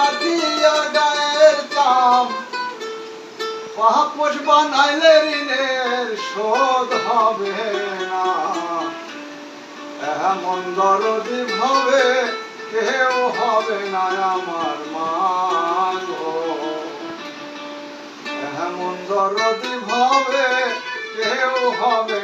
কাটিয়া গায়ের কাম পাপস বানাইলে ঋণের শোধ হবে না। এমন দরদি ভাবে কেউ হবে না আমার মা এমন দরদি ভাবে কেউ হবে